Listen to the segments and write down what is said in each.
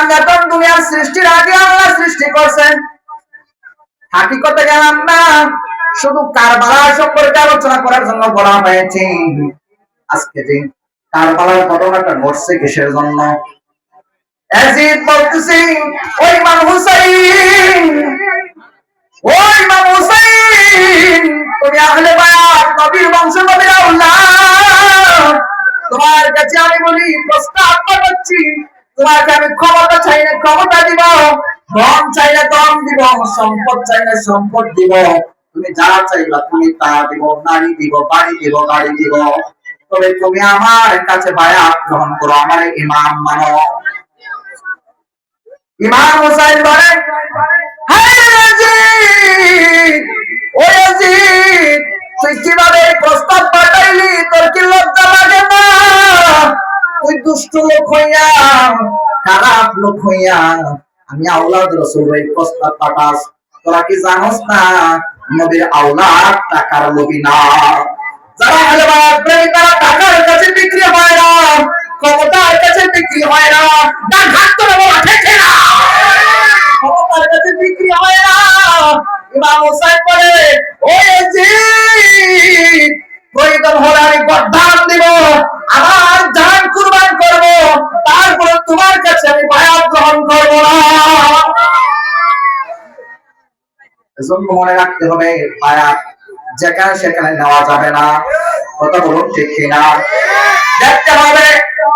পাঞ্জাতন দুনিয়ার সৃষ্টির আগে আল্লাহ সৃষ্টি করছেন। হাকিকতে গেলাম না, শুধু কারবালা সম্পর্কে আলোচনা করার জন্য বলা হয়েছে। আজকে যে কারবালার ঘটনাটা ঘটছে কিসের জন্য? বলতেছি, ওই ইমাম হুসাইন, ওই ইমাম হুসাইন, তুমি আহলে বায়াত, নবীর বংশ, নবীর আওলাদ তোমার কাছে আমি বলি, প্রস্তাব পাঠাচ্ছি তোমাকে আমি ক্ষমতা চাই না ক্ষমতা দিব। ধন চাইলে ধন দিব সম্পদ চাইলে সম্পদ দিব। তুমি যা চাইবা তুমি তা দিব নারী দিব বাড়ি দিব গাড়ি দিব। তবে তুমি আমার কাছে গ্রহণ করো আমার ইমাম মানো। ইমাম হুসাইন বলেন "হায় ইয়াজিদ, ও ইয়াজিদ, তুই কীভাবে প্রস্তাব পাঠাইলি? তোর কি লজ্জা লাগে না? তুই দুষ্ট লোক হইয়া, খারাপ লোক হইয়া আমি আওলাদ রসুল এই প্রস্তাব পাঠাস। তোরা কি জানোস না, নবীর আওলাদ টাকার লোভী না। যারা হালবাদ প্রেমী তারা টাকার কাছে বিক্রি হয় না, ক্ষমতার কাছে বিক্রি হয় না করে বলা ঠিক না ক্ষমতার কাছে বিক্রি হয় না। ইমাম হোসেন বলে মনে রাখতে হবে বায়াত যেখানে সেখানে নেওয়া যাবে না। কথা বলুন, ঠিক কিনা? দেখতে হবে,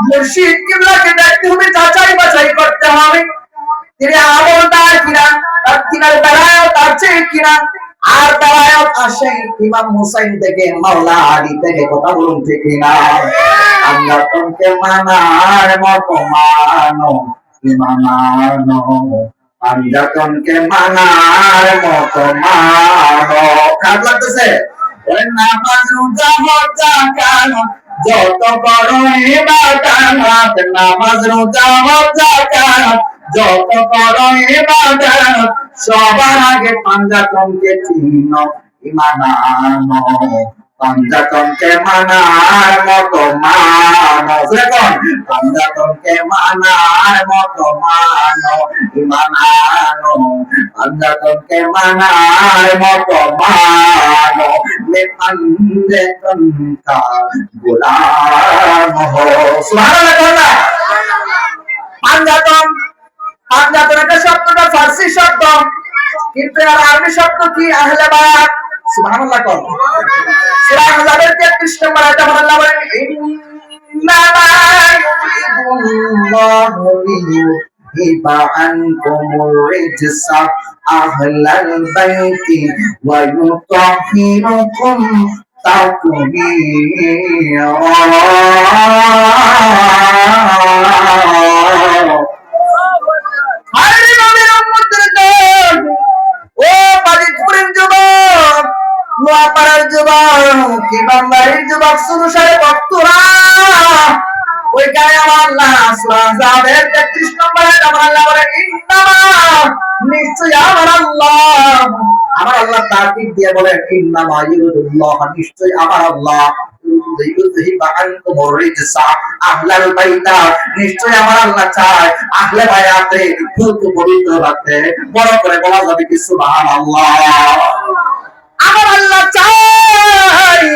মুর্শিদ কিবলাকে দেখতে হবে, যাচাই বাছাই করতে হবে। তিনি আমলদার কিনা? তার তিনার বেলায় তার চেয়ে কিনা? আর বেলায় আসে ইমাম হুসাইন থেকে, মাওলা আলী থেকে, কথা বলুন, ঠিক কিনা? আমরা তোমাকে মানার মতো মানো ইমামানো পাঞ্জাতনকে মানার মতো মানো। খারাপ লাগতেছে? ওই নামাজ রোজা হজা কেন? যত বড় ইবাদত নামাজ রোজা যত বড় ইবাদত, সবার আগে পাঞ্জাতনকে চিনো ইমানানো পাঞ্জাতনকে মানার মতো মানো দেখুন পাঞ্জাতনকে মানার মতো মানো ইমানানো পাঞ্জাতনকে মানার মতো মানো মে পাঞ্জাতন কা গোলাম হো সুবহানাল্লাহ পাঞ্জাতন পাঞ্জাতন একটা শব্দটা, ফার্সি শব্দ। কিন্তু এর আরবি শব্দ কি? আহলে সুবহানাল্লাহ কর। সূরা আহজাবের 33 নম্বর আয়াতে আল্লাহ বলেন, ইন্নামা ইউরিদুল্লাহু লিয়ুযহিবা আনকুমুর রিজসা আহলাল বাইতি ওয়া ইউতাহহিরুকুম তাকবীরা. হায়রে নবীর উম্মতের দল, ও বাজিতপুরের যুবক! নোয়াপাড়ার যুবক যুবক ওইখানে আমার আল্লাহ সূরা আযাবের 33 নম্বরে আমার আল্লাহ ইন্নামা নিশ্চয় আমার আল্লাহ। আমার আল্লাহ দিয়ে ইন্নামা নিশ্চয় আমার আল্লাহ। রাখতে বড় করে বলা যাবে কি আমার আল্লাহ চায়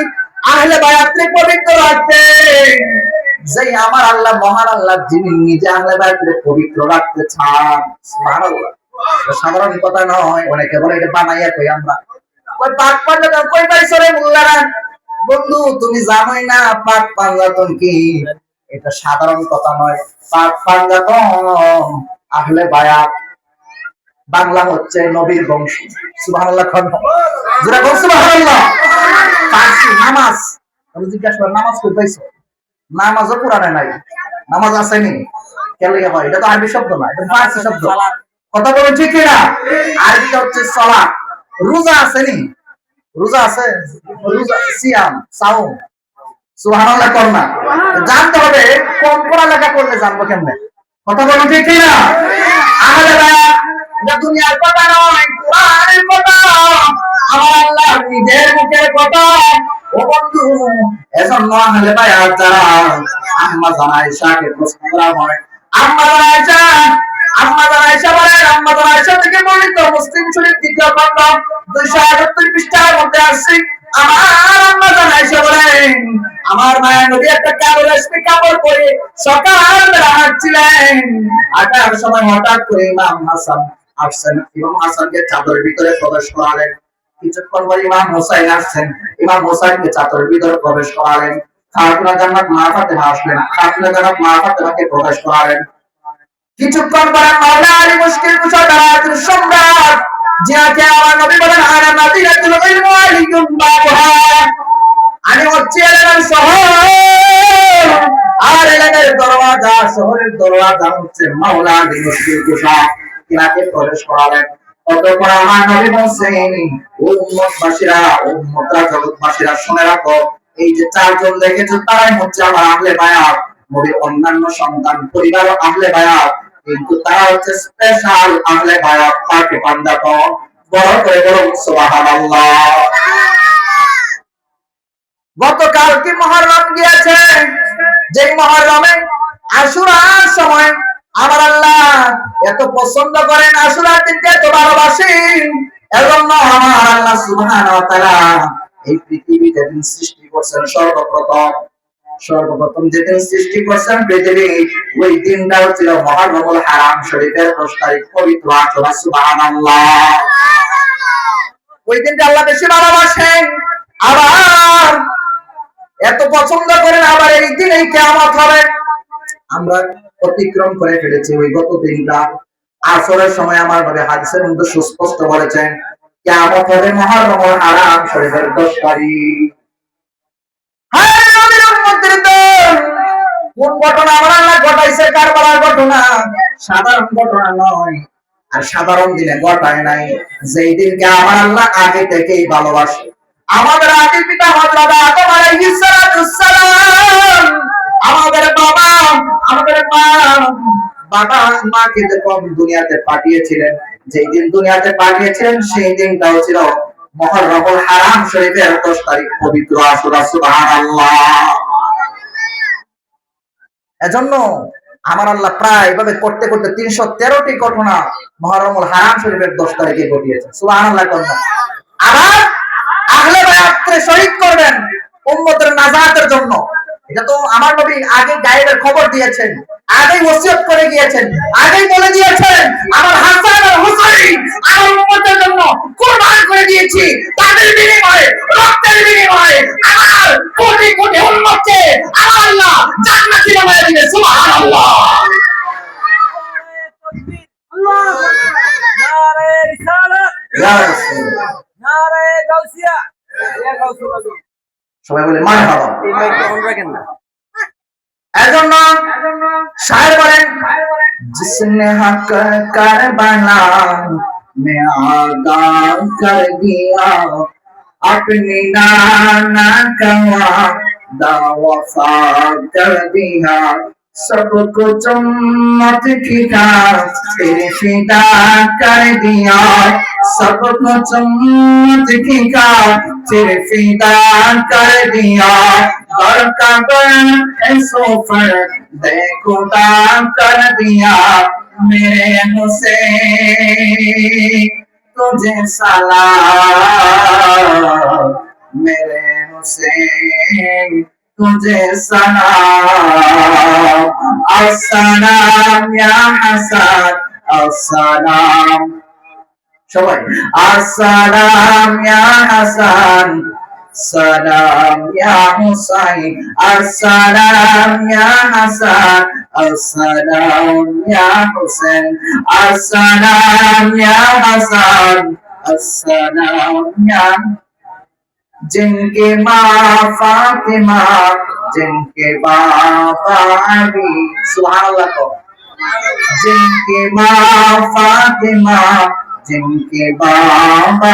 আহলে বায়াতে পবিত্র রাখতে। যেই আমার আল্লাহ মহান আল্লাহ, যিনি নিজে আহলে বায়াতে পবিত্র রাখতে চান। সুবহানাল্লাহ। সাধারণ কথা নয় এটা বানাইয়া কই আমরা। কই পাক কই রে মোল্লারা? বন্ধু, তুমি জানোই না, পাক পাঞ্জাতন কি? এটা সাধারণ কথা নয়, পাক পাঞ্জাতন আহলে বায়াত। বাংলা হচ্ছে নবীর বংশ। সুবহানাল্লাহ খান যারা বলছে সুবহানাল্লাহ। ফার্সি নামাজ। আমি জিজ্ঞাসা করলাম নামাজ কই পাইছো? নামাজও কোরআনে নাই। নামাজ আসেনি কেলে হয়? এটা তো আরবি শব্দ না এটা ফার্সি শব্দ। কথা বলেন ঠিক না আরবিটা হচ্ছে সালাত। রোজা আসেনি রোজা আছে? রোজা সিয়াম সাউম সুবহানাল্লাহ কর না? জানতে হবে কম পড়ালেখা করলে জানব কেমনে? কথা বলুন ঠিক না আহলে দুনিয়ার কথা নয়, কোরআনের কথা। আমার আল্লাহ নিজের মুখের কথা। ও বন্ধু, এজন্য আহলে বায়াত যারা, আম্মা জানা ঈশাকে প্রশ্ন করা হয়। আম্মা জানা ঈশা মায়ের আম্মা জান আয়েশা থেকে বর্ণিত মুসলিম শরীফ দ্বিতীয় খণ্ড 278 পৃষ্ঠার মধ্যে আসছে। আমার আম্মা জান আয়েশা আমার মায়ের নবী একটা কাপড় রেশমি কাপড় পরে সকালবেলা হাঁটছিলেন। হাঁটার সময় হঠাৎ করে ইমাম হাসান আসছেন। ইমাম হাসানকে চাদরের ভিতরে প্রবেশ করালেন। কিছুক্ষণ পর ইমাম হোসাইন আসছেন। ইমাম হোসাইনকে চাদরের ভিতরে প্রবেশ করালেন। খাতুনা জান্নাত মা আসলেন। খাতুনা জান্নাত মা ফাতেমাকে প্রবেশ করালেন। কিছুক্ষণ পরে মাওলা আলী মুশকিল কুশা দাঁড়াতুল সম্রাট যাকে আমার নবী বলেন আনা মাদিনাতুল ইলমু আলিয়ুম বাবুহা। আমি হচ্ছি এলাকার শহর। আর এলাকার দরওয়াজা, শহরের দরওয়াজা হচ্ছে মাওলা আলী মুশকিল কুশা তিনাকে প্রবেশ করালেন। অতঃপর আমার নবী উম্মতরা শুনে রাখো, এই যে চারজন দেখেছ তারাই হচ্ছে আমার আহলে বায়াত। নবীর অন্যান্য সন্তান, পরিবার আহলে বায়াত, কিন্তু তারা হচ্ছে স্পেশাল আহলে বায়াত বড় করে বড় গতকাল কি মহররম গিয়েছে? যে মহররমে আশুরার সময় আমার আল্লাহ এত পছন্দ করেন আশুরার দিনকে এত ভালোবাসেন এবং আমার আল্লাহ তাআলা এই পৃথিবীতে দিন সৃষ্টি করছেন সর্বপ্রথম সর্বপ্রথম যেদিন সৃষ্টি করছেন পৃথিবী ওই দিনটা ছিল মহারমুল হারাম শরীফের দশ তারিখ পবিত্র আচরা সুবহানাল্লাহ। ওই দিনটা আল্লাহ বেশি ভালোবাসেন। আবার এত পছন্দ করেন আবার এই দিন এই কেমন হবে। আমরা অতিক্রম করে ফেলেছি। ওই গত দিনটা, আসরের সময় আমার ভাবে হাদিসের মধ্যে সুস্পষ্ট বলেছেন আরাম আর সাধারণ দিনে ঘটায় নাই। আমার আল্লাহ আগে থেকেই ভালোবাসে। আমাদের আদি পিতা সালাম আমাদের বাবা, আমাদের মা। বাবা যখন দুনিয়াতে পাঠিয়েছিলেন, যেই দিন দুনিয়াতে পাঠিয়েছিলেন, সেই দিনটাও ছিল হারাম শরীফের 10 তারিখ পবিত্র এজন্য আমার আল্লাহ প্রায় এভাবে করতে করতে তিনশো তেরোটি ঘটনা মহরমুল হারাম শরীফের দশ তারিখে ঘটিয়েছে সুবাহ আবার আহলে শহীদ করবেন উম্মতের নাজাতের জন্য। এটা তো আমার নবী আগে গায়েবের খবর দিয়েছেন আগে ওসিয়ত করে গিয়েছেন আগেই বলে দিয়েছেন আমার হাসান আর হুসাইন আমার উম্মতের জন্য কুরবান করে দিয়েছি তাদের বিনিময়ে রক্তের বিনিময়ে আমার কোটি কোটি উম্মতকে আমার আল্লাহ জান্নাতি বানায় দিবে সুবহানাল্লাহ। নারে রিসালাত। ইয়া। নারে গাউসিয়া। ইয়া গাউসুল আজম সবাই বলে মারহাবা এই মাইকটা অন রাখেন না এজন্য শায়ের বলেন जिसने हक कर बना मैं आगाम कर दिया अपनी नाना कवा दावफा कर दिया सबको चम्मत खिला तेरे फिदा कर दिया। सबको चम्मत खिला तेरे फिदा कर दिया। बरकबर सोफर देखो कर दिया। मेरे मुसे तुझे सलाम। मेरे हुसैन तुझे सलाम अस्सलाम या हसन अस्सलाम সবাই আসসালাম ইয়া হাসান সালাম ইয়া হুসাইন আসসালাম ইয়া হাসান আসসালাম ইয়া হুসেন আসসালাম ইয়া হাসান আসসালাম ইয়া जिनके माँ जिनके बाबा अली जिनके माँ जिनके बाबा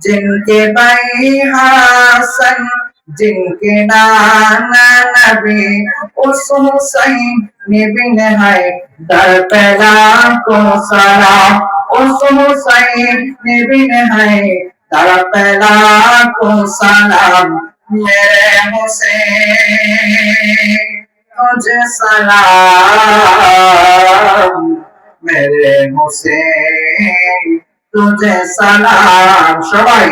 जिनके भाई हसन, जिनके नाना नबी उस हुसैन ने बिन है दर पैदा को सलाम उस हुसैन ने बिन है दर पैदा को सलाम मेरे हुसैन तुझे सलाम मेरे हुसैन तुझे सलाम সবাই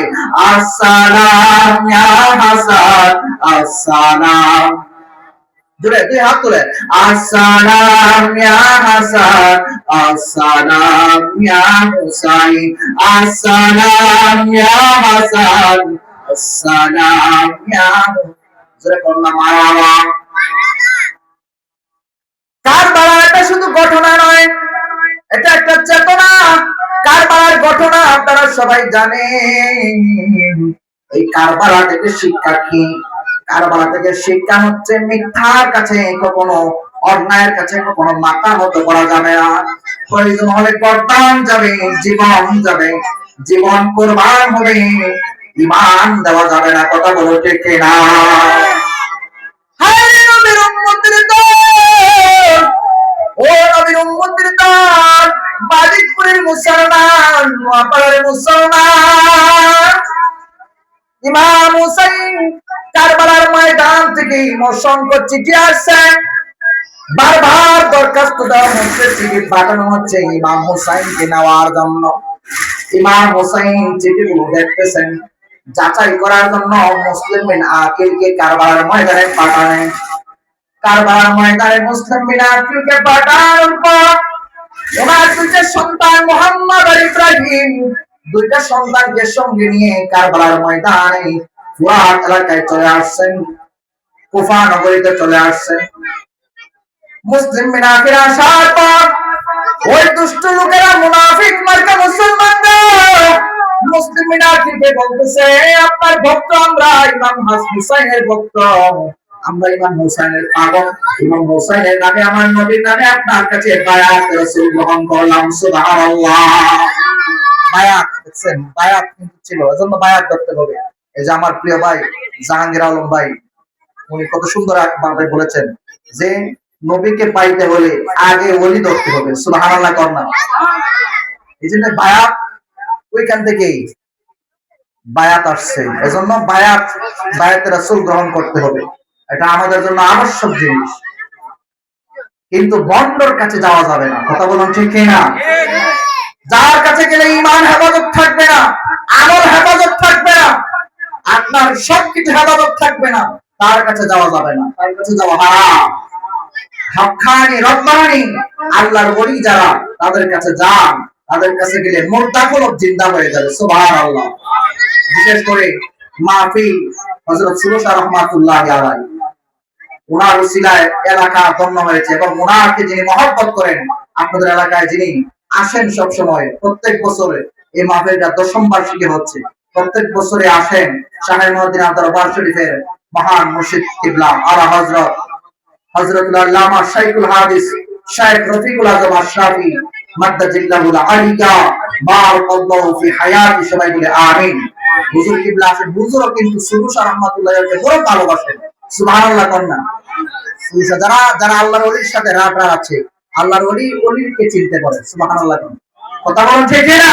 আসসালাম ইয়া হাসান আসসালাম জোরে, দুই হাত আসসালাম ইয়া হাসান আসসালাম ইয়া হুসাইন আসসালাম ইয়া হাসান আসসালাম ইয়া এটা শুধু ঘটনা নয়, এটা একটা চেতনা। কার কারবালার ঘটনা আপনারা সবাই জানেন। এই কারবালা থেকে শিক্ষা কি? কারবালা থেকে শিক্ষা হচ্ছে মিথ্যার কাছে, কখনো অন্যায়ের কাছে, কখনো মাথা মতো করা যাবে না। প্রয়োজন হলে গর্দান যাবে, জীবন যাবে, জীবন কোরবান হবে ইমান দেওয়া যাবে না কথা বলো ঠিক না মুসলমান কারবালার ময়দান থেকে অসংখ্য চিঠি আসছে। বারবার দরখাস্ত দেওয়া হচ্ছে চিঠি পাঠানো হচ্ছে ইমাম হুসাইনকে নেওয়ার জন্য। ইমাম হুসাইন চিঠিগুলো দেখতেছেন, যাচাই করার জন্য মুসলিম বিন আকিলকে কারবালার ময়দানে পাঠালেন। কারবালার ময়দানে মুসলিম বিন আকিলকে পাঠানোর পর ওনার দুইটা সন্তান মোহাম্মদ আর ইব্রাহিম, দুইটা সন্তানকে সঙ্গে নিয়ে কারবালার ময়দানে ফুরাত এলাকায় চলে আসছেন কুফা নগরীতে চলে আসছেন। মুসলিম মিনাফির আসার পর ওই দুষ্ট লোকেরা মুনাফিক মার্কা মুসলমানদের। মুসলিম মিনাফিকে বলতেছে, আপনার ভক্ত আমরা, ইমাম হাস হুসাইনের ভক্ত। আমরা ইমাম পাগল। ইমাম নামে আমার নবীর নামে আপনার কাছে বায়াত রাসূল গ্রহণ করলাম, সুবহানাল্লাহ। বায়াত দেখছেন, বায়াত কিন্তু ছিল বায়াত করতে হবে। এই যে আমার প্রিয় ভাই, জাহাঙ্গীর আলম ভাই, উনি কত সুন্দর ভাবে বলেছেন যে, নবীকে পাইতে হলে আগে ওলি ধরতে হবে, সুবহানাল্লাহ করনা এই জন্য বায়াত ওইখান থেকেই বায়াত আসছে। এজন্য বায়াত বায়াতের রাসূল গ্রহণ করতে হবে। এটা আমাদের জন্য আবশ্যক জিনিস। কিন্তু বন্ডর কাছে যাওয়া যাবে না। কথা বলুন ঠিক না যার কাছে গেলে ইমান হেফাজত থাকবে না আমল হেফাজত থাকবে না আপনার সবকিছু হেফাজত থাকবে না, তার কাছে যাওয়া যাবে না, তার কাছে যাওয়া হারাম। রব্বানি, আল্লাহর ওলি যারা, তাদের কাছে যান, তাদের কাছে গেলে জিন্দা হয়ে যাবে, সুবহানাল্লাহ। বিশেষ করে হযরত সুরসা আলাইহি। ওনার উসিলায় এলাকা ধন্য হয়েছে এবং ওনাকে যিনি মহব্বত করেন, আপনাদের এলাকায় যিনি আসেন সব সময় প্রত্যেক বছরে এই মাহফিলটা দশম বার্ষিকী হচ্ছে। প্রত্যেক বছরে আসেন শাহের মদিনা দরবার শরীফের মহান মুর্শিদ কিবলা আলা হযরত, হযরতুল আল্লামা শাইখুল হাদিস শাইখ রফিকুল আজম আশরাফি মাদ্দাজিল্লাহুল আলিয়া বারাকাল্লাহু ফি হায়াতি, সবাই বলে আমিন। হুজুর কিবলা আছেন। হুজুরও কিন্তু সুরুষা রহমাতুল্লাহকে বড় ভালোবাসেন। সুবহানাল্লাহ কন্যা যারা যারা আল্লাহর ওলির সাথে রাত রাত আছে আল্লাহর ওলি ওলিকে চিনতে পারে। সুবহানাল্লাহ কথা বলুন ঠিক না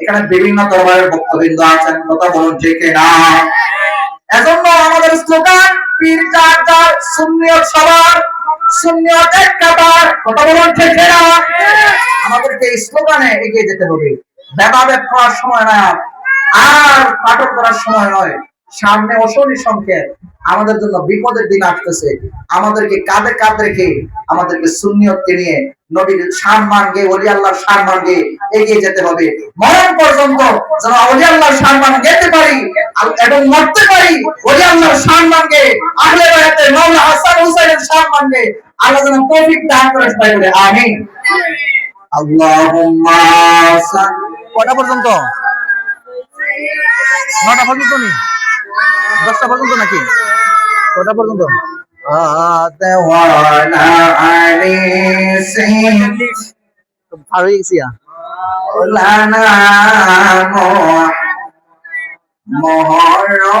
এখানে বিভিন্ন দরবারের ভক্তবৃন্দ আছেন, কথা বলুন ঠিক না। এজন্য আমাদের স্লোগান, পীর চার চার সুন্নিয়ত সবার সুন্নিয়ত এক কাতার, কথা বলুন ঠিক না। আমাদেরকে স্লোগানে এগিয়ে যেতে হবে। ভেদাভেদ করার সময় না আর পাঠক করার সময় নয়। সামনে অশনি সংকেত। আমাদের জন্য বিপদের দিন আসতেছে। আমাদেরকে কাঁধে কাঁধ রেখে আমাদেরকে সুন্নিয়তকে নিয়ে নবীর সম্মান গে ওলি আল্লাহর সম্মান গে এগিয়ে যেতে হবে। মরণ পর্যন্ত যেন ওলি আল্লাহর সম্মান গেতে পারি এবং মরতে পারি ওলি আল্লাহর সম্মান গে আহলে বায়াতের মাওলা হাসান হুসাইনের সম্মান গে আল্লাহ যেন তৌফিক দান করে সবাই বলে আমিন। আল্লাহুম্মা কটা পর্যন্ত? নটা পর্যন্ত নি? দশটা পর্যন্ত নাকি? কটা পর্যন্ত?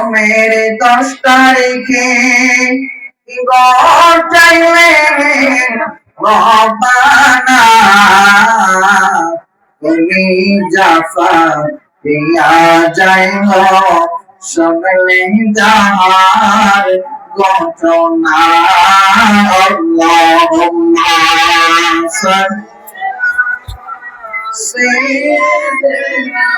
হয়ে দশ তারিখে গটাইলে রবানা তুমি জাফা দিয়া সবলে যাহার ঘটনা আল্লাহুম্মা সাল্লি سيدنا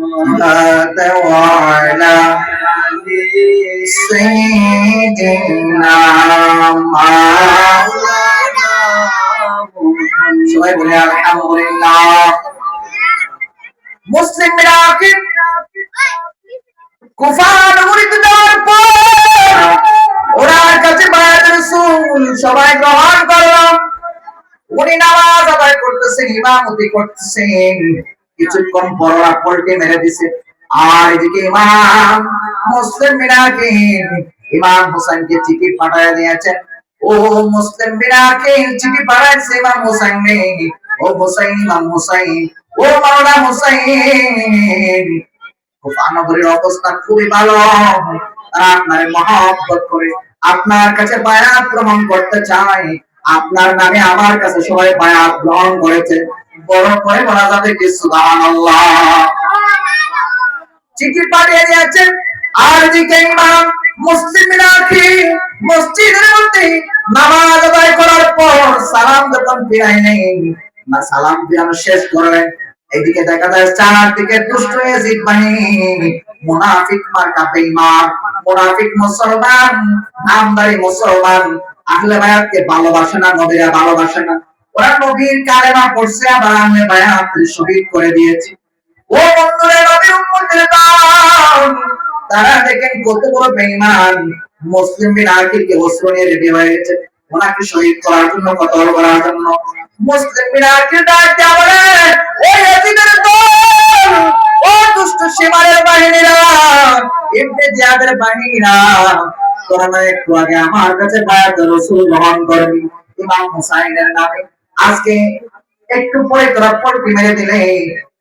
محمد وعلى سيدنا مولانا সবাই বলে আলহামদুলিল্লাহ মুসলিম মিরাকিব কুফা নগরীতে যাওয়ার পর ওনার কাছে বায়াত রাসূল সবাই গ্রহণ করল। উনি নামাজ আদায় করতেছেন, ইমামতি করতেছেন। কিছুক্ষণ পর ওরা মেরে দিছে। আর মুসলিম হোসেনকে চিঠি পাঠায় দিয়েছেন ও মুসলিম মিনাকিন চিঠি পাঠাইছে ইমাম হোসেন ও হোসেন ইমাম ও মাওলা হোসেন অবস্থা খুবই ভালো। তারা আপনার করে, আপনার কাছে বায়াত গ্রহণ করতে চাই আপনার নামে আমার কাছে সবাই বায়াত গ্রহণ করেছে। বড় করে বলা যাবে কি চিঠি পাঠিয়ে দিয়েছেন আর দিকে ইমাম মুসলিম রাখি মসজিদের মধ্যে নামাজ আদায় করার পর সালাম যখন নেই, না সালাম ফিরানো শেষ করলেন। এদিকে দেখা যায় চারদিকে দুষ্ট ইয়াজিদ বাহিনী। মুনাফিক মার্কা বেঈমান মুনাফিক মুসলমান, নামদারি মুসলমান। আহলে বায়াতকে ভালোবাসে না, নবীরা ভালোবাসে না। ওরা নবীর কালেমা পড়ছে, আবার আহলে বায়াত শহীদ করে দিয়েছে। ও বন্ধুরা নবীর উম্মতের দল তারা দেখেন কত বড় বেঈমান। মুসলিম বিন আকিলকে অস্ত্র নিয়ে রেডি হয়ে গেছে। ওনাকে শহীদ করার জন্য কতল করার জন্য মুসলিম আকিল ডাক দেয়া বলে, ও ইয়াজিদের দল, ও দুষ্ট সীমারের বাহিনীরা, ইবনে জিয়াদের বাহিনীরা, তোরা না একটু আগে আমার কাছে বায়াত রাসূল গ্রহণ করবি। ইমাম হুসাইনের নামে, আজকে একটু পরে তোরা পল্টি মেরে দিলে?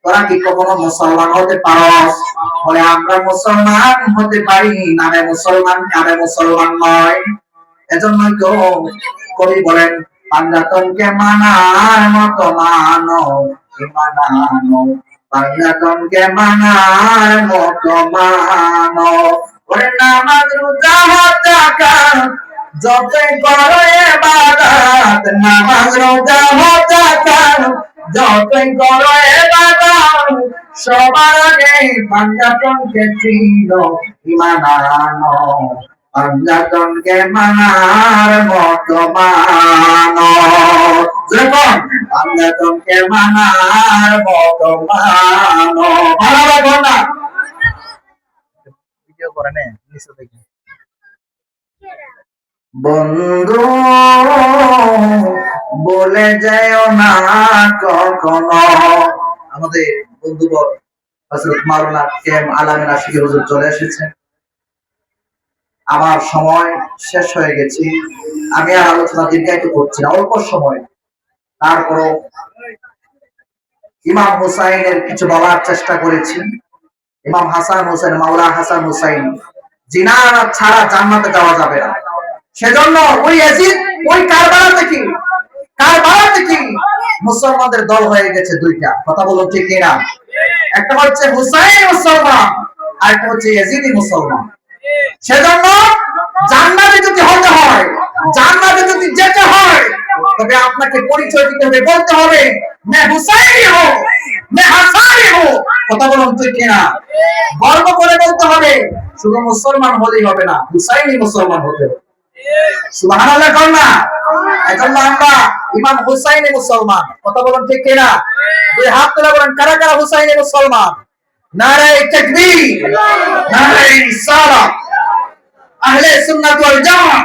তোরা কি কখনো মুসলমান হতে পারস? বলে, আমরা মুসলমান হতে পারি, নামে মুসলমান, কামে মুসলমান নয়। এজন্য তো কবি বলেন, পাঞ্জাতনকে মানার মতো মানো মানানো? পাঞ্জাতনকে মানার মতো মানো। ওরে নামাজ রোজা জাকাত যতই করো এবাদত। নামাজ রোজা জাকাত যতই করো এবাদত। সবার আগে পাঞ্জাতনকে চিন ইমানানো মানার মতো মানো যখন পাঞ্জাতনকে মানার মতো মানো ভালো না? ভিডিও করে নে নিচে দেখি। বন্ধু বলে যাও না কখনো। আমাদের বন্ধুবর হযরত মাওলানা কেম আলামিন আশিকি হুজুর চলে এসেছেন আমার সময় শেষ হয়ে গেছে। আমি আর আলোচনা দীর্ঘায়িত করছি না, অল্প সময়। তারপরও ইমাম হুসাইনের কিছু বলার চেষ্টা করেছি। ইমাম হাসান হোসেন মাওলা হাসান হুসাইন, জিনার ছাড়া জান্নাতে যাওয়া যাবে না। সেজন্য ওই এজিদ, ওই কারবালা থেকে কারবালা থেকে মুসলমানদের দল হয়ে গেছে দুইটা। কথা বলুন ঠিক কিনা? একটা হচ্ছে হুসাইন মুসলমান আর একটা হচ্ছে ইয়াজিদি মুসলমান। সেজন্য জান্নাতে যদি হতে হয়, জান্নাতে যদি যেতে হয়, তবে আপনাকে পরিচয় দিতে হবে, বলতে হবে, মে হুসাইনি হো, মে হাসানি হো। কথা বলুন কিনা? গর্ব করে বলতে হবে, শুধু মুসলমান হলেই হবে না, হুসাইনি মুসলমান হতে না। এজন্য আমরা মুসলমান। কথা বলুন ঠিক কিনা? দুই হাত তুলে বলেন, কারা কারা হুসাইনি মুসলমান? নারায়ে তাকবীর, নারায়ে রিসালাত আহলে সুন্নাত ওয়াল জামা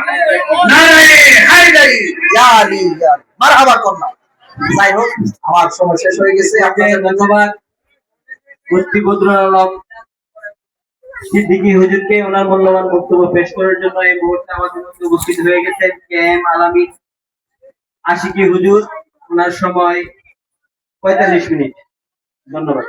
নারায়ে হায়দারি, ইয়া আলী ইয়া। মারহাবা করনা যাই হোক, আমার সময় শেষ হয়ে গেছে। আপনাদের ধন্যবাদ। মুফতি বদরুল সিদ্দিকী হুজুরকে ওনার মূল্যবান বক্তব্য পেশ করার জন্য এই মুহূর্তে আমাদের মধ্যে উপস্থিত হয়ে গেছেন কে এম আলামী আশিকি হুজুর। ওনার সময় পঁয়তাল্লিশ মিনিট। ধন্যবাদ।